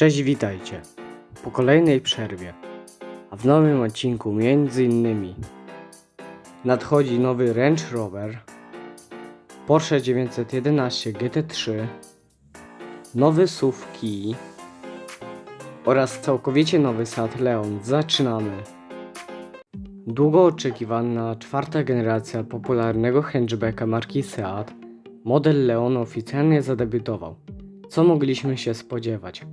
Cześć, witajcie. Po kolejnej przerwie, a w nowym odcinku między innymi nadchodzi nowy Range Rover, Porsche 911 GT3, nowy SUV Key oraz całkowicie nowy Seat Leon. Zaczynamy! Długo oczekiwana czwarta generacja popularnego hatchbacka marki Seat, model Leon oficjalnie zadebiutował. Co mogliśmy się spodziewać?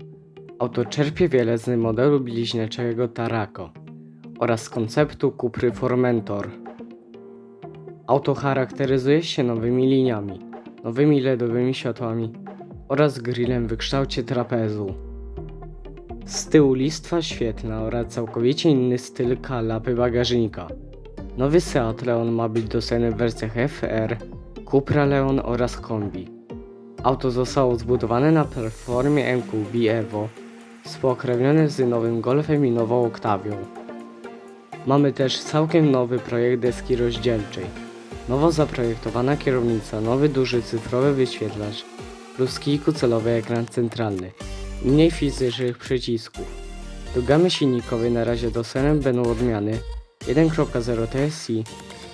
Auto czerpie wiele z modelu bliźniaczego Tarako oraz z konceptu Cupry Formentor. Auto charakteryzuje się nowymi liniami, nowymi LEDowymi światłami oraz grillem w kształcie trapezu. Z tyłu listwa świetlna oraz całkowicie inny styl kalapy bagażnika. Nowy Seat Leon ma być dostępny w wersjach FR, Cupra Leon oraz Kombi. Auto zostało zbudowane na platformie MQB Evo, spokrewnione z nowym Golfem i nową Octavią. Mamy też całkiem nowy projekt deski rozdzielczej, nowo zaprojektowana kierownica, nowy duży cyfrowy wyświetlacz plus kilkucelowy ekran centralny mniej fizycznych przycisków. Do gamy silnikowej na razie dostępne będą odmiany 1.0 TSI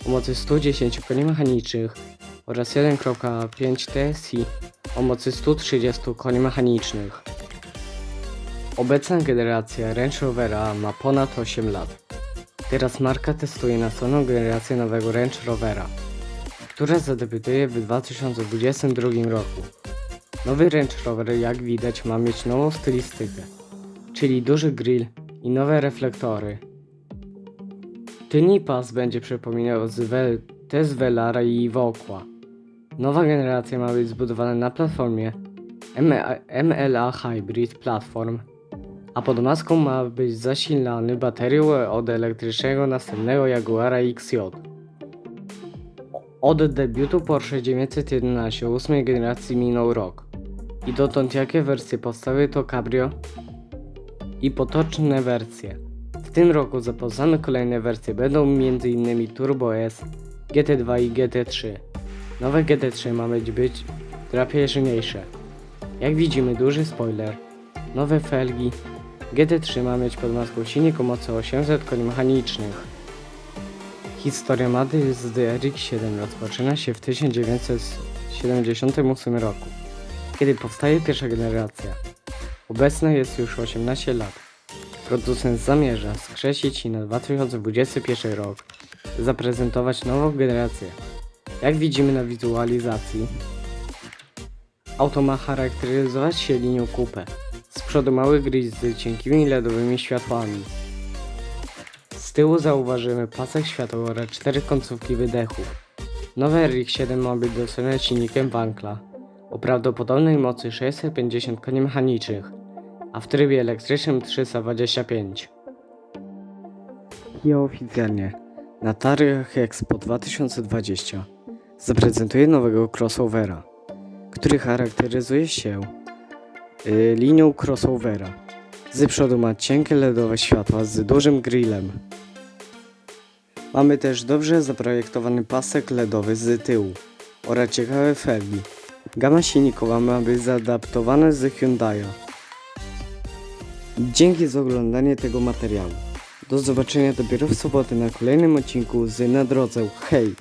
o mocy 110 koni mechanicznych oraz 1.5 TSI o mocy 130 koni mechanicznych. Obecna generacja Range Rovera ma ponad 8 lat. Teraz marka testuje następną generację nowego Range Rovera, która zadebiutuje w 2022 roku. Nowy Range Rover jak widać ma mieć nową stylistykę, czyli duży grill i nowe reflektory. Tylni pas będzie przypominał z Vel- te z Velara i Wokła. Nowa generacja ma być zbudowana na platformie MLA Hybrid Platform, a pod maską ma być zasilany baterią od elektrycznego następnego Jaguara XJ. Od debiutu Porsche 911 ósmej generacji minął rok i dotąd jakie wersje powstały to Cabrio i potoczne wersje. W tym roku zapoznane kolejne wersje będą m.in. Turbo S, GT2 i GT3. Nowe GT3 ma być, być drapieżniejsze. Jak widzimy duży spoiler, nowe felgi, GT3 ma mieć pod maską silnik o mocy 800 koni mechanicznych. Historia Mady z RX-7 rozpoczyna się w 1978 roku, kiedy powstaje pierwsza generacja. Obecna jest już 18 lat. Producent zamierza skrzesić i na 2021 rok zaprezentować nową generację. Jak widzimy na wizualizacji, auto ma charakteryzować się linią coupe. Przodu mały grill z cienkimi LEDowymi światłami. Z tyłu zauważymy pasek światła oraz cztery końcówki wydechów. Nowe RX-7 ma być dostępne silnikiem Wankla o prawdopodobnej mocy 650 koni mechanicznych, a w trybie elektrycznym 325. Kia oficjalnie na targach Expo 2020 zaprezentuje nowego crossovera, który charakteryzuje się linią crossovera. Z przodu ma cienkie LEDowe światła z dużym grillem. Mamy też dobrze zaprojektowany pasek LEDowy z tyłu oraz ciekawe felgi. Gama silnikowa ma być zaadaptowana z Hyundai'a. Dzięki za oglądanie tego materiału. Do zobaczenia dopiero w sobotę na kolejnym odcinku z Na Drodze. Hej!